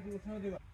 Gracias.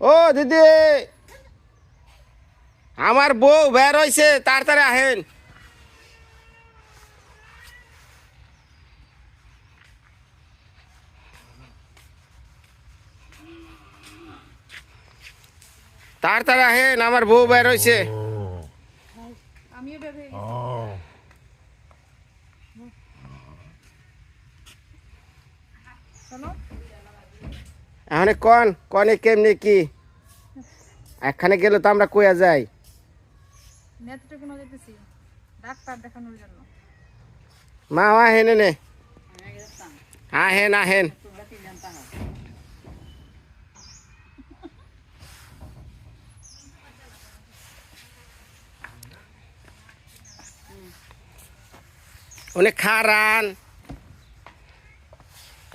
ও দিদি। আমার বউ বের হয়েছে তাড়াতাড়ি আহেন। তাড়াতাড়ি আহেন আমার বউ বের হয়েছে আমিও বের হয়ে গেছি চলো এখানে কন? কনে কেমনি কি? এখানে গেলে তো আমরা কইয়া যাই। মা আহেন নে। আহেন আহেন অনেক খারান।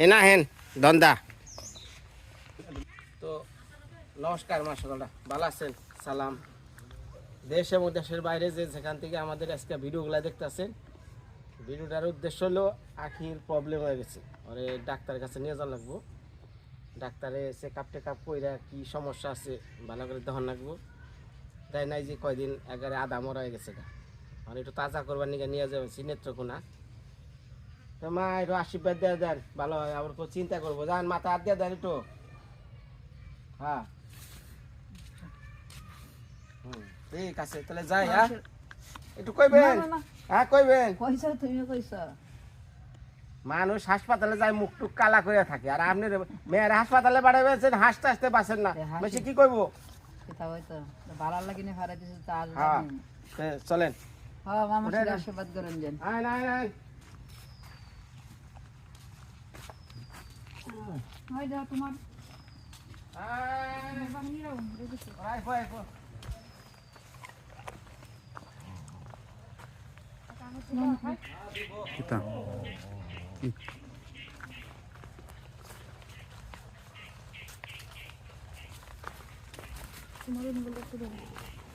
এনা হেন দন্দা নমস্কার মা ভালো আছেন? সালাম। দেশ এবং দেশের বাইরে যে যেখান থেকে আমাদের আজকে ভিডিওগুলো দেখতেছেন, ভিডিওটার উদ্দেশ্য হলো আখির প্রবলেম হয়ে গেছে। ওরে ডাক্তারের কাছে নিয়ে যাওয়া লাগবো। ডাক্তারে চেক আপ টেক কইরা কি সমস্যা আছে, ভালো করে দহন লাগবো। তাই নাই যে কয়দিন এগারে আধা মরা হয়ে গেছে গা। মানে একটু তাজা করবার নিকে নিয়ে যাবেন নেত্রকোনা তো মা, একটু আশীর্বাদ দিয়ে দেন, ভালো হয়। আবার চিন্তা করব। যান, মাথা হাত দিয়ে দেন একটু। হ্যাঁ। ঠিক আছে তাহলে যাই হ্যাঁ? একটু কইবেন। হ্যাঁ কইবেন? কইছো তুমিও কইছো? মানুষ হাসপাতালে যায় মুখ টুক কালা করে থাকে। আর আপনি মেয়ের হাসপাতালে বাড়াবেছেন হাসতে হাসতে বাঁচেন না। বেশি কি কইবো? হ্যাঁ চলেন। হ্যাঁ। আশীর্বাদ করেন যেন। তোমার আয় বাহিনীরাও রেখেছে আয়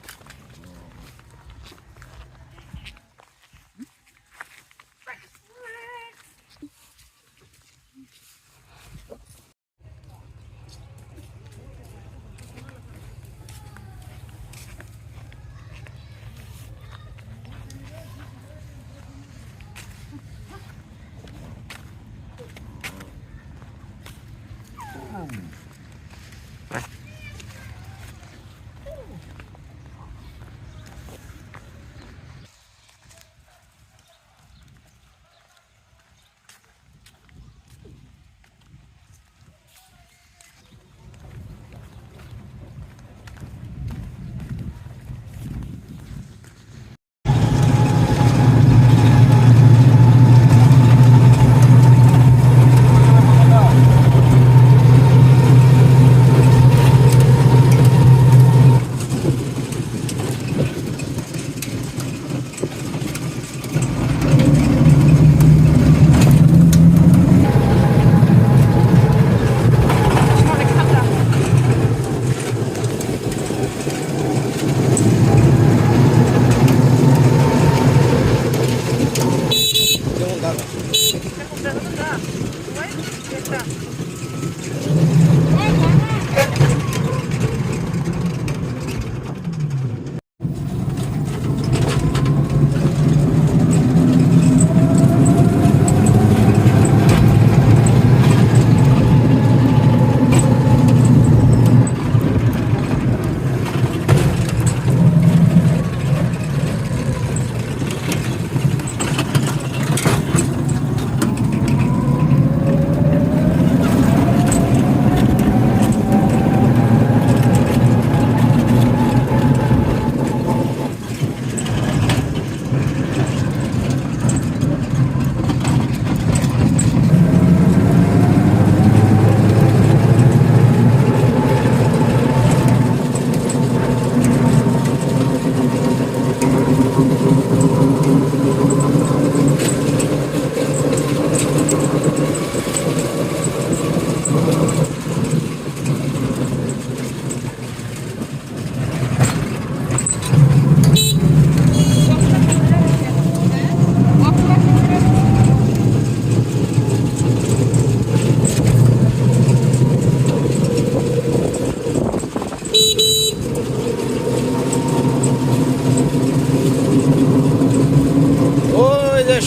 ค่ะ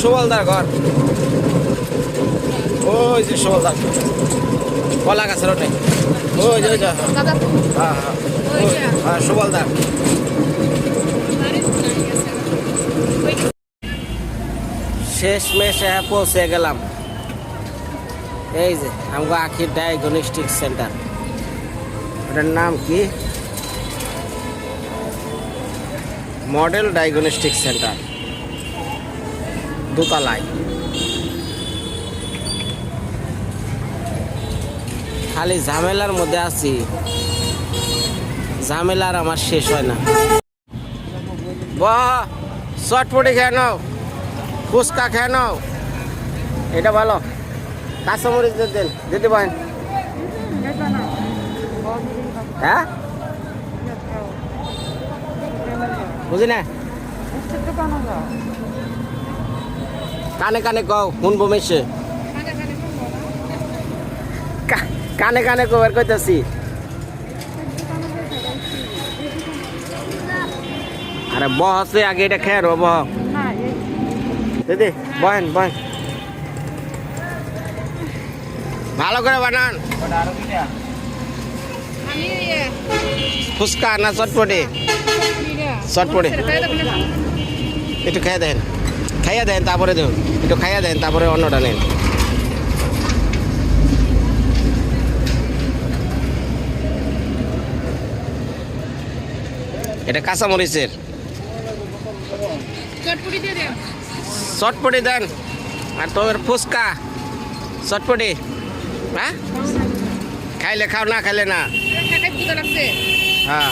সুবলদার ঘর। ওই যে সুবলদার কলা গাছের ওটাই ওই যে হ্যাঁ। হ্যাঁ ওই যে। ওই, হ্যাঁ সুবলদার শেষ মেশে পৌঁছে গেলাম। এই যে আমগো আখির ডায়াগনস্টিক সেন্টার ওটার নাম কি? মডেল ডায়াগনস্টিক সেন্টার দোতলায়। খালি ঝামেলার মধ্যে আছি। ঝামেলার আমার শেষ হয় না। বাহ খেয়ে নাও। ফুচকা খেয়ে নাও। এটা ভালো। কাঁচামরিচ দেন দিদি বহেন হ্যাঁ? বুঝি না? কানে কানে কও শুনব মেশে। কানে কানে কবার কইতাছি। আরে বসে আগে এটা খেয়ে রো বহ। দিদি বহেন বহেন। ভালো করে বানান। ফুচকা না চটপটি? চটপটি। একটু খেয়ে দেন খাইয়া দেন তারপরে দেন। একটু খাইয়া দেন তারপরে অন্যটা নেন। এটা কাঁচামরিচের। চটপটি দেন। আর তোমার ফুচকা। চটপটি। হ্যাঁ? খাইলে খাও না খাইলে না। হ্যাঁ।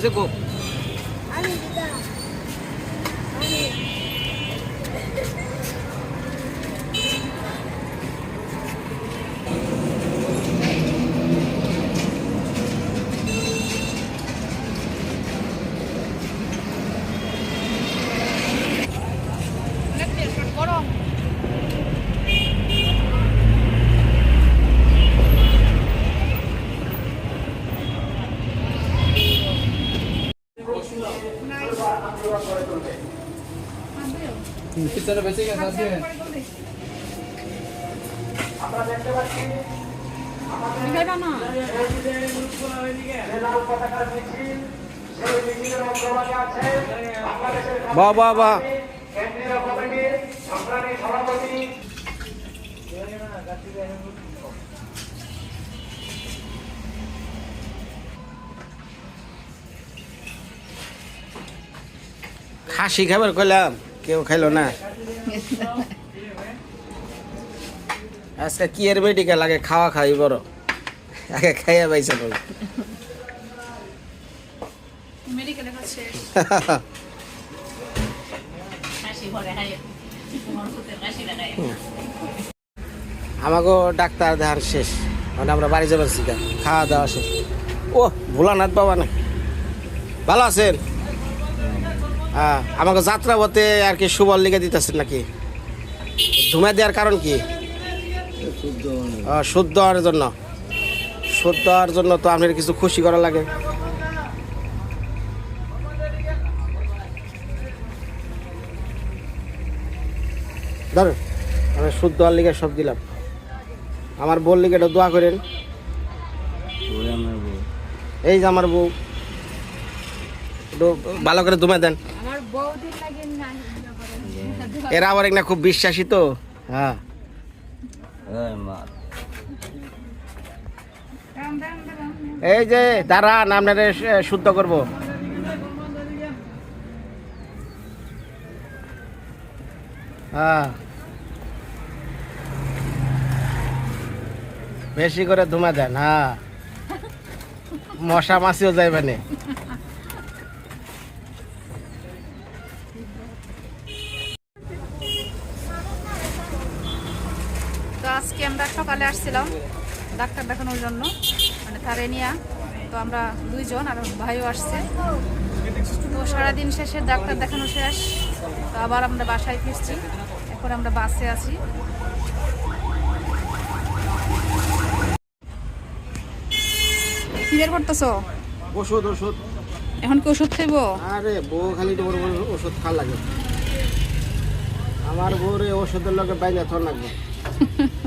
খুব গরম পিছনে বেঁচে গেছে বাহ বাহ বাহ খাসি খাবার কইলাম। কেউ খাইলো না? আজকে কি এর মেডিকেল আগে খাওয়া খাই বড়? আগে খাইয়া পাইছে বল। আমাকে ডাক্তার দেখার শেষ। মানে আমরা বাড়ি যাবার শিখা খাওয়া দাওয়া শেষ। ও ভোলানাথ বাবা না। ভালো আছেন? হ্যাঁ আমাকে যাত্রা পথে আর কি সুবল লিখে দিতেছেন নাকি? ধুমে দেওয়ার কারণ কি? শুদ্ধ হওয়ার জন্য। শুদ্ধ হওয়ার জন্য তো আপনার কিছু খুশি করা লাগে। ধর আমি শুদ্ধ হওয়ার লিগে সব দিলাম। আমার বল লিগে এটা দোয়া করেন। এই যে আমার বউ। ভালো করে দুমে দেন। না এরা আবার একটা খুব বিশ্বাসী তো। হ্যাঁ। এই যে দাঁড়ান আপনার শুদ্ধ করব। হ্যাঁ। বেশি করে ধুমা দেন হ্যাঁ। মশা মাছিও যাইবে না তো আজকে আমরা সকালে আসছিলাম ডাক্তার দেখানোর জন্য মানে থারেনিয়া। তো আমরা দুইজন আর ভাইও আসছে। তো সারাদিন শেষে ডাক্তার দেখানো শেষ। তো আবার আমরা বাসায় ফিরছি। এখন আমরা বাসে আছি। কি বের করতেছো? ওষুধ ওষুধ। এখন কি ওষুধ খাইব? আরে বউ খালি তো বড় বড় ওষুধ লাগে। আমার বউরে ওষুধের লগে বাইরে থর লাগবে।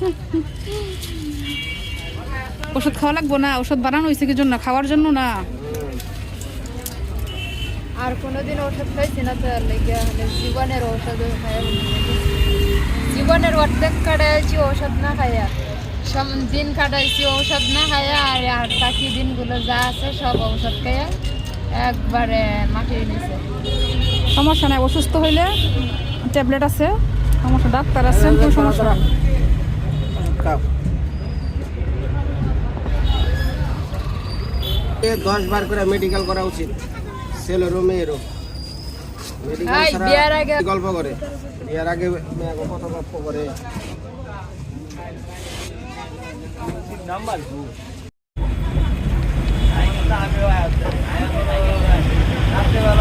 ওষুধ খাওয়া লাগবো না ওষুধ বানানো হয়েছে কি জন্য? খাওয়ার জন্য না। আর কোনোদিন ওষুধ খাইছি না তো লেগে জীবনের খাইয়া জীবনের অর্ধেক কাটাইছি ঔষধ না খাইয়া। সব দিন কাটাইছি ঔষধ না খাইয়া আর আর বাকি দিনগুলো যা আছে সব ঔষধ খাইয়া একবারে মাটির নিচে সমস্যা নাই অসুস্থ হইলে ট্যাবলেট আছে সমস্যা ডাক্তার আছেন কোনো সমস্যা খাও। এ দশ বার করে মেডিকেল করা উচিত। ছেলেরও মেয়েরও গল্প করে? বিয়ার আগে কত গল্প করে? দেওয়া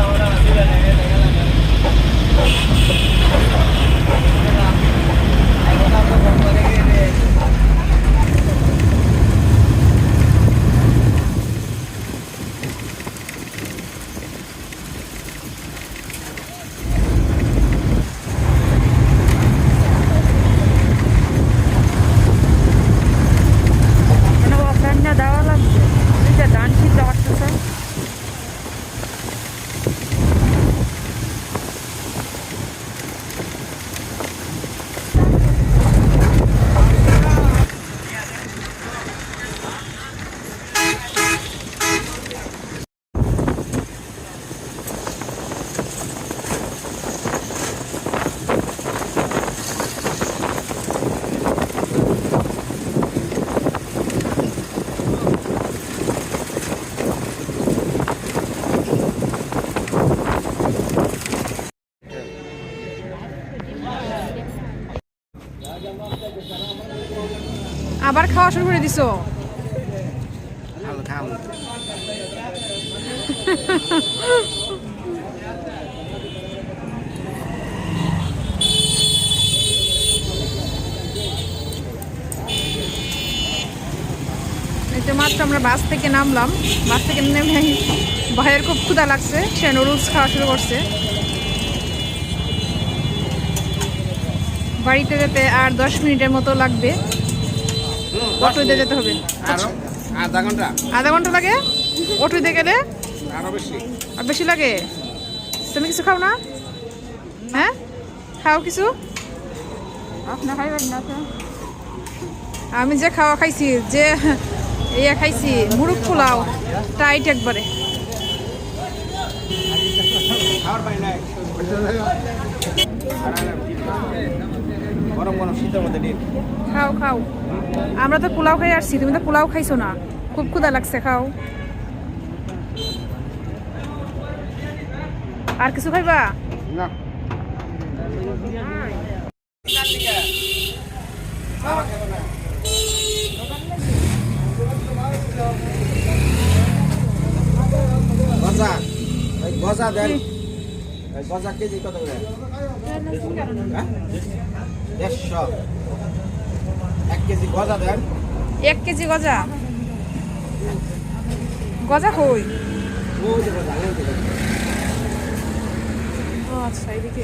できれいです。শুরু করে দিছো? মাত্র আমরা বাস থেকে নামলাম। বাস থেকে নেমে ভাইয়ের খুব ক্ষুধা লাগছে, সে নুডলস খাওয়া শুরু করছে। বাড়িতে যেতে আর দশ মিনিটের মতো লাগবে। অটোতে যেতে হবে। আরও আধা ঘণ্টা। আধা ঘণ্টা লাগে? অটোতে গেলে? আরও বেশি। আর বেশি লাগে? তুমি কিছু খাও না? হ্যাঁ? খাও কিছু? আপনার খাইবেন না আমি যে খাওয়া খাইছি যে ইয়ে খাইছি মুরুখ পোলাও টাইট একবারে। খাও খাও। আমরা তো পোলাও খাই আসছি, তুমি তো পোলাও খাইছো না। খুব ক্ষুদা লাগছে, খাও। আর কিছু খাইবা? না। দেন। কেজি হ্যাঁ? দেড়শো। এক কেজি গজা দেন। এক কেজি গজা? গজা কই? আচ্ছা এদিকে।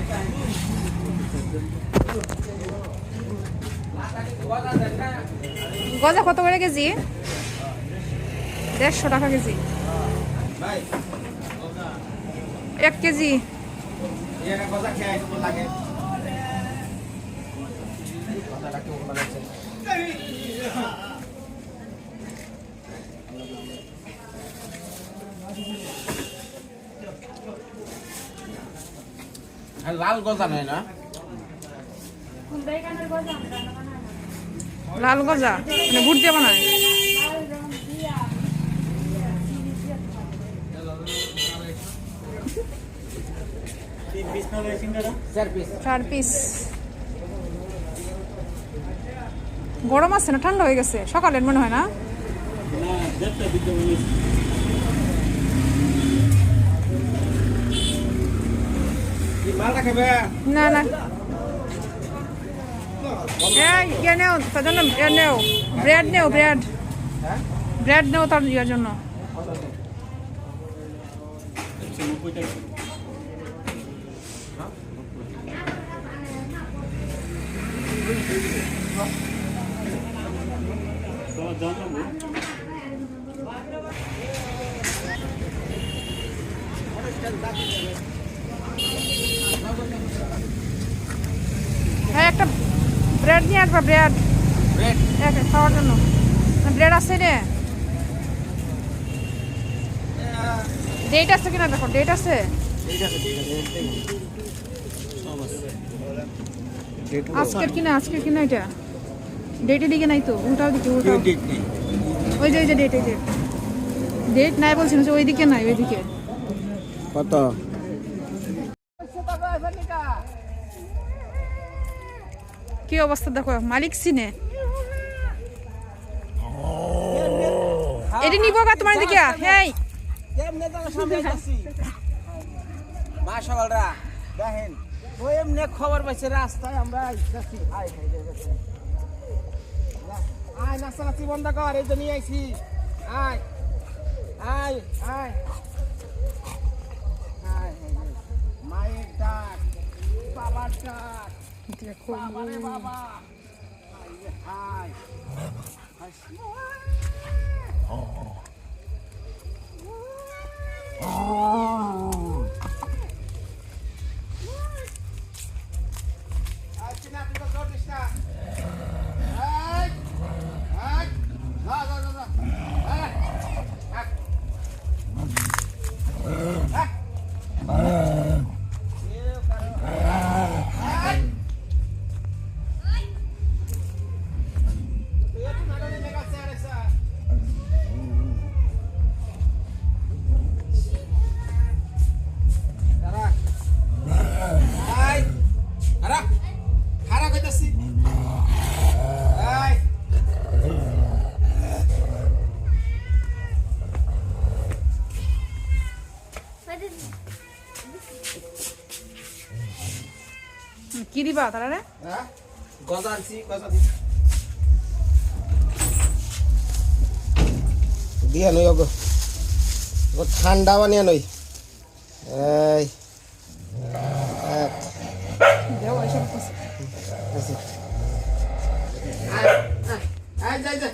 গজা কত করে কেজি? দেড়শো টাকা কেজি। এক কেজি। লাগে। হ্যাঁ, লাল গজা নয় না? লাল গজা? মানে বুট দিয়ে বানায়? চার পিস চার পিস গরম আছে না, ঠান্ডা হয়ে গেছে? সকালের মনে হয় না? না ইয়ে তার জন্য নেও। ব্রেড নেও ব্রেড ব্রেড নেও তার ইয়ের জন্য হ্যাঁ একটা ব্রেড নিয়ে আসবা ব্রেড ব্রেড এক খাওয়ার জন্য ব্রেড আছে রে। ডেট আছে কিনা দেখো ডেট আছে? আজকের কিনা আজকের কিনা এটা? ডেটের দিকে নাই তো উল্টাও দিকে উল্টাও। ওই যে ওই যে ডেট এই যে। ডেট নাই বলছেন যে ওইদিকে নাই ওইদিকে। কত? কি অবস্থা দেখো মালিক সিনে। এটি নিব গা তোমার দিকে যাচ্ছি মা সকালরা, দেখেন, ও এমনি খবর পাইছে, রাস্তায় আমরা যাচ্ছি আয় আয় নাস্তি বন্ধ কর, এই জন্যই আইছি। আয় আয় আয়। মায়ের ডাক, বাবার ডাক। বাবা বাবা। আয় হাসি। আয়, চিনা, তুই তো দৌড় দিস দিবা তারা রে হ্যাঁ? গজা আনছি, গজা দি। দিয়া নই ওগো ঠান্ডা বানিয়ে নই এই দেও এসব কিছু। আয় আয়, আয় যাই যাই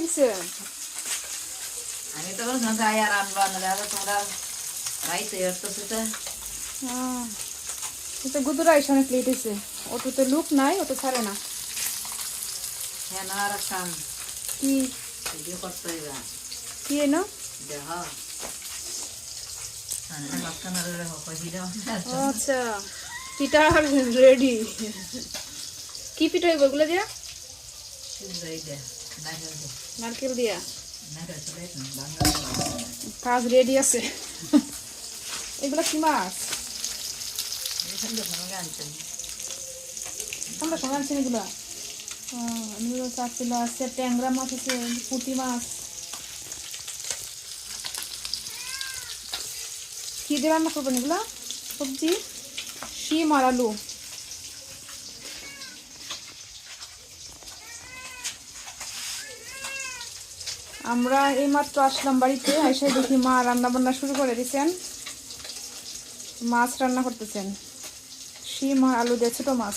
রান্নাও আমি তো বলছিলাম যে আর আনবা না দেখো তোমরা রাইতে তো সেটা। হ্যাঁ। এটা গুদুরা এসে অনেক লেট হয়েছে অটোতে লুক নাই অটো ছাড়ে না। হ্যাঁ না আর কাম। কি? ভিডিও করতে হইবা। কি এনো দেহ। ভিডিও আচ্ছা পিঠা রেডি কি পিঠা হইব ওগুলো দিয়া। নারকেল দিয়া। কাজ রেডি আছে। এগুলো কি মাছ? আমরা সঙ্গে আনছেন এগুলো। চারছিল আছে ট্যাংরা মাছ আছে পুঁটি মাছ। কি দিয়ে রান্না করবেন এগুলো? সবজি? শিম আর আলু। আমরা এইমাত্র আসলাম বাড়িতে, এসে দেখি মা রান্না বান্না শুরু করে দিয়েছেন মাছ রান্না করতেছেন। শিম আর আলু দিয়ে ছোটো মাছ।